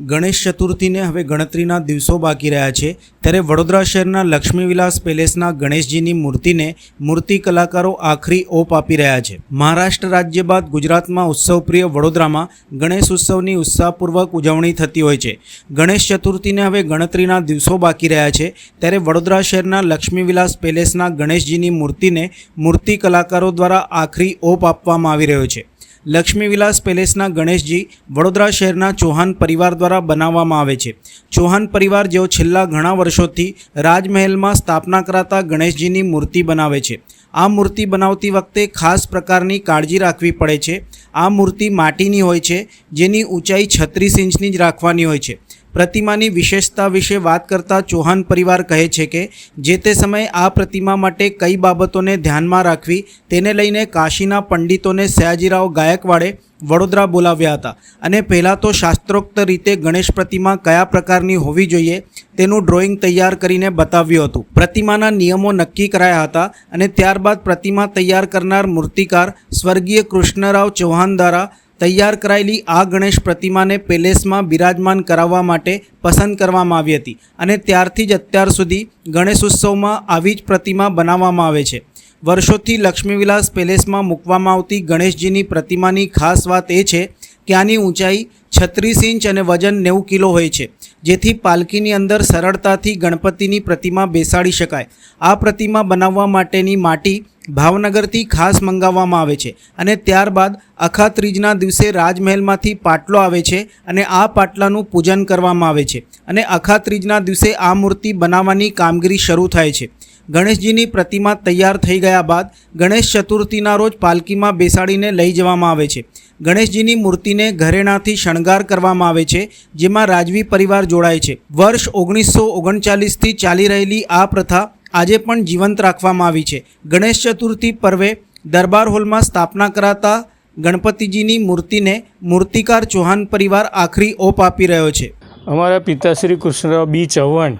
ગણેશ ચતુર્થીને હવે ગણતરીના દિવસો બાકી રહ્યા છે. ત્યારે વડોદરા શહેરના લક્ષ્મીવિલાસ પેલેસના ગણેશજીની મૂર્તિને મૂર્તિ કલાકારો આખરી ઓપ આપી રહ્યા છે. મહારાષ્ટ્ર રાજ્ય બાદ ગુજરાતમાં ઉત્સવપ્રિય વડોદરામાં ગણેશ ઉત્સવની ઉત્સાહપૂર્વક ઉજવણી થતી હોય છે. ગણેશ ચતુર્થીને હવે ગણતરીના દિવસો બાકી રહ્યા છે. ત્યારે વડોદરા શહેરના લક્ષ્મીવિલાસ પેલેસના ગણેશજીની મૂર્તિને મૂર્તિ કલાકારો દ્વારા આખરી ઓપ આપવામાં આવી રહ્યો છે. લક્ષ્મી વિલાસ પેલેસના ગણેશજી વડોદરા શહેરના ચૌહાણ પરિવાર દ્વારા બનાવવામાં આવે છે. ચૌહાણ પરિવાર જેઓ છેલ્લા ઘણા વર્ષોથી રાજમહેલમાં સ્થાપના કરાતા ગણેશજીની મૂર્તિ બનાવે છે. આ મૂર્તિ બનાવતી વખતે ખાસ પ્રકારની કાળજી રાખવી પડે છે. આ મૂર્તિ માટીની હોય છે, જેની ઊંચાઈ છત્રીસ ઇંચની જ રાખવાની હોય છે. પ્રતિમાની વિશેષતા વિશે વાત કરતા ચૌહાણ પરિવાર કહે છે કે, જે તે સમયે આ પ્રતિમા માટે કઈ બાબતોને ધ્યાનમાં રાખવી તેને લઈને કાશીના પંડિતોને સયાજીરાવ ગાયકવાડે વડોદરા બોલાવ્યા હતા. અને પહેલાં તો શાસ્ત્રોક્ત રીતે ગણેશ પ્રતિમા કયા પ્રકારની હોવી જોઈએ તેનું ડ્રોઈંગ તૈયાર કરીને બતાવ્યું હતું. પ્રતિમાના નિયમો નક્કી કરાયા હતા અને ત્યારબાદ પ્રતિમા તૈયાર કરનાર મૂર્તિકાર સ્વર્ગીય કૃષ્ણરાવ ચૌહાણ દ્વારા તૈયાર કરાયેલી આ ગણેશ પ્રતિમાને પેલેસમાં બિરાજમાન કરાવવા માટે પસંદ કરવામાં આવી હતી અને ત્યારથી જ અત્યાર સુધી ગણેશ ઉત્સવમાં આવી જ પ્રતિમા બનાવવામાં આવે છે. વર્ષોથી લક્ષ્મીવિલાસ પેલેસમાં મૂકવામાં આવતી ગણેશજીની પ્રતિમાની ખાસ વાત એ છે કે આની ઊંચાઈ છત્રીસ ઇંચ અને વજન નેવું કિલો હોય છે, જેથી પાલકીની અંદર સરળતાથી ગણપતિની પ્રતિમા બેસાડી શકાય. આ પ્રતિમા બનાવવા માટેની માટી ભાવનગરથી ખાસ મંગાવવામાં આવે છે અને ત્યારબાદ અખા ત્રીજના દિવસે રાજમહેલમાંથી પાટલો આવે છે અને આ પાટલાનું પૂજન કરવામાં આવે છે અને અખા ત્રીજના દિવસે આ મૂર્તિ બનાવવાની કામગીરી શરૂ થાય છે. ગણેશજીની પ્રતિમા તૈયાર થઈ ગયા બાદ ગણેશ ચતુર્થીના રોજ પાલકીમાં બેસાડીને લઈ જવામાં આવે છે. ગણેશજીની મૂર્તિને ઘરેણાથી શણગાર કરવામાં આવે છે, જેમાં રાજવી પરિવાર જોડાય છે. વર્ષ ઓગણીસો ઓગણચાલીસથી ચાલી રહેલી આ પ્રથા આજે પણ જીવંત રાખવામાં આવી છે. ગણેશ ચતુર્થી પર્વે દરબાર હોલમાં સ્થાપના કરાતા ગણપતિજીની મૂર્તિને મૂર્તિકાર ચૌહાણ પરિવાર આખરી ઓપ આપી રહ્યો છે. અમારા પિતાશ્રી કૃષ્ણરાવ બી ચૌહાણ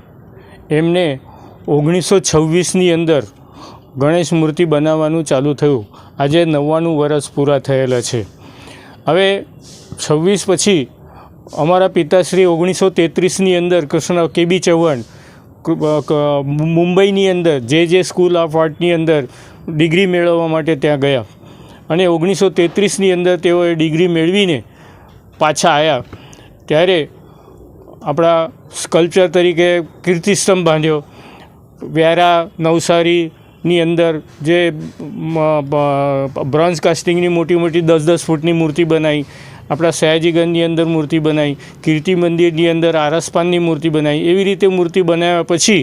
એમને ઓગણીસો છવ્વીસની અંદર ગણેશ મૂર્તિ બનાવવાનું ચાલુ થયું. આજે નવ્વાણું વર્ષ પૂરા થયેલા છે. હવે છવ્વીસ પછી અમારા પિતાશ્રી ઓગણીસો તેત્રીસની અંદર કૃષ્ણ કે બી ચૌહાણ મુંબઈની અંદર, જે જે સ્કૂલ ઓફ આર્ટની અંદર ડિગ્રી મેળવવા માટે ત્યાં ગયા. અને ઓગણીસો તેત્રીસની અંદર તેઓએ ડિગ્રી મેળવીને પાછા આવ્યા ત્યારે આપણા સ્કલ્પચર તરીકે કીર્તિસ્તંભ બાંધ્યો. વ્યારા નવસારીની અંદર જે બ્રોન્ઝ કાસ્ટિંગની મોટી મોટી દસ દસ ફૂટની મૂર્તિ બનાવી. આપણા સયાજીગંજની અંદર મૂર્તિ બનાવી કીર્તિ મંદિરની અંદર આરસપાનની મૂર્તિ બનાવી એવી રીતે મૂર્તિ બનાવ્યા પછી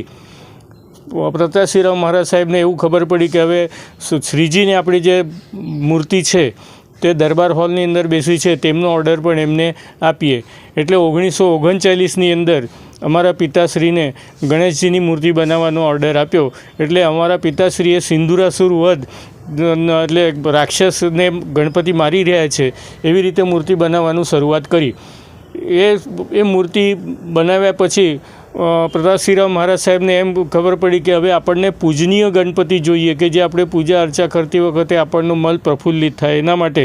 પ્રતાપસિંહરાવ મહારાજ સાહેબને એવું ખબર પડી કે હવે શ્રીજીની આપણી જે મૂર્તિ છે, તે દરબાર હોલની અંદર બેસી છે, તેમનો ઓર્ડર પણ એમને આપીએ. એટલે ઓગણીસો ઓગણચાલીસની અંદર અમારા પિતાશ્રીને ગણેશજીની મૂર્તિ બનાવવાનો ઓર્ડર આપ્યો. એટલે અમારા પિતાશ્રીએ સિંદુરાસુર વધ એટલે રાક્ષસને ગણપતિ મારી રહ્યા છે, એવી રીતે મૂર્તિ બનાવવાનું શરૂઆત કરી. એ એ મૂર્તિ બનાવ્યા પછી પ્રતાપસિંહરાવ મહારાજ સાહેબને એમ ખબર પડી કે હવે આપણને પૂજનીય ગણપતિ જોઈએ કે જે આપણે પૂજા અર્ચા કરતી વખતે આપણનું મન પ્રફુલ્લિત થાય. એના માટે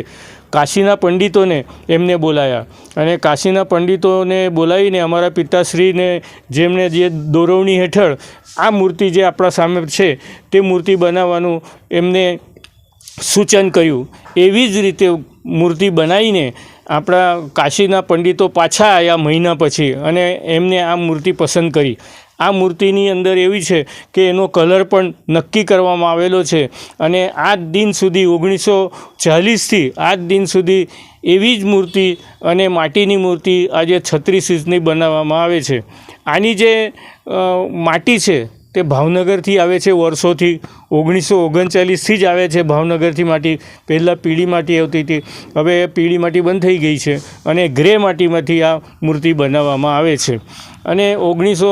કાશીના પંડિતોને એમને બોલાયા અને કાશીના પંડિતોને બોલાવીને અમારા પિતાશ્રીને જેમણે જે દોરવણી હેઠળ આ મૂર્તિ જે આપણા સામે છે, તે મૂર્તિ બનાવવાનું એમને સૂચન કર્યું. એવી જ રીતે મૂર્તિ બનાવીને આપણા કાશીના પંડિતો પાછા આવ્યા મહિના પછી અને એમને આ મૂર્તિ પસંદ કરી. આ મૂર્તિની અંદર એવી છે કે એનો કલર પણ નક્કી કરવામાં આવેલો છે અને આ દિન સુધી ઓગણીસો ચાલીસથી આજ દિન સુધી એવી જ મૂર્તિ અને માટીની મૂર્તિ આજે છત્રીસ ઇંચની બનાવવામાં આવે છે. આની જે માટી છે તે ભાવનગરથી આવે છે, વર્ષોથી, ઓગણીસો ઓગણચાલીસથી જ આવે છે ભાવનગરથી માટી. પહેલાં પીળી માટી આવતી હતી, હવે પીળી માટી બંધ થઈ ગઈ છે અને ગ્રે માટીમાંથી આ મૂર્તિ બનાવવામાં આવે છે. અને ઓગણીસો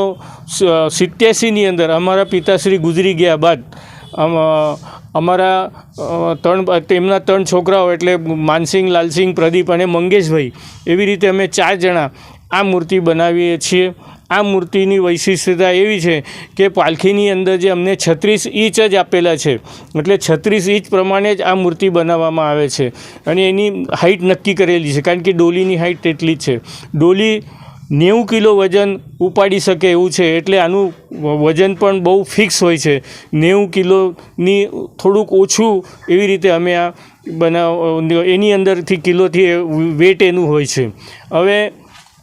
સિત્યાસીની અંદર અમારા પિતાશ્રી ગુજરી ગયા બાદ અમારા ત્રણ તેમના ત્રણ છોકરાઓ એટલે માનસિંહ, લાલસિંહ, પ્રદીપ અને મંગેશભાઈ, એવી રીતે અમે ચાર જણા આ મૂર્તિ બનાવીએ છીએ. આ મૂર્તિની વૈશિષ્ટતા એવી છે કે પાલખીની અંદર જે અમને છત્રીસ ઇંચ જ આપેલા છે, એટલે છત્રીસ ઇંચ પ્રમાણે જ આ મૂર્તિ બનાવવામાં આવે છે. અને એની હાઇટ નક્કી કરેલી છે, કારણ કે ડોલીની હાઇટ તેટલી જ છે. ડોલી નેવું કિલો વજન ઉપાડી શકે એવું છે, એટલે આનું વજન પણ બહુ ફિક્સ હોય છે. નેવું કિલોની થોડુંક ઓછું એવી રીતે અમે આ બનાવ, એની અંદરથી કિલોથી વેટ એનું હોય છે. હવે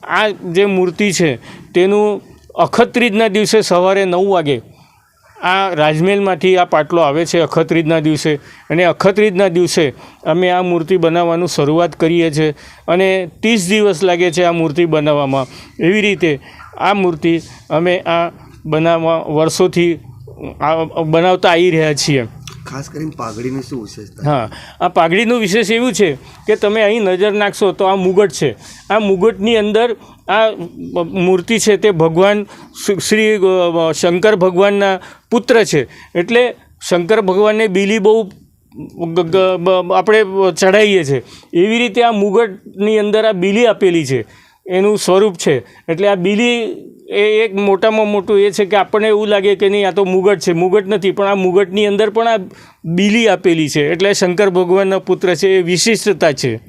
આ જે મૂર્તિ છે, તેનું અખત્રીજના દિવસે સવારે નવ વાગે આ રાજમહેલમાંથી આ પાટલો આવે છે અખત્રીજના દિવસે. અને અખત્રીજના દિવસે અમે આ મૂર્તિ બનાવવાનું શરૂઆત કરીએ છીએ અને ત્રીસ દિવસ લાગે છે આ મૂર્તિ બનાવવામાં. એવી રીતે આ મૂર્તિ અમે આ બનાવવા, વર્ષોથી બનાવતા આવી રહ્યા છીએ. ખાસ કરીને પાઘડીની શું વિશેષતા? હા, આ પાઘડીનું વિશેષ એવું છે કે તમે અહીં નજર નાખશો તો આ મુગટ છે. આ મુગટની અંદર આ મૂર્તિ છે તે ભગવાન શ્રી- શંકર ભગવાનના પુત્ર છે. એટલે શંકર ભગવાનને બીલી બહુ આપણે ચઢાવીએ છીએ એવી રીતે આ મુગટની અંદર આ બીલી આપેલી છે. એનું સ્વરૂપ છે. એટલે આ બીલી એ એક મોટામાં મોટું એ છે કે આપણને એવું લાગે કે નહીં, આ તો મુગટ છે. મુગટ નથી, પણ આ મુગટની અંદર પણ આ બીલી આપેલી છે. એટલે શંકર ભગવાનના પુત્ર છે, એ વિશિષ્ટતા છે.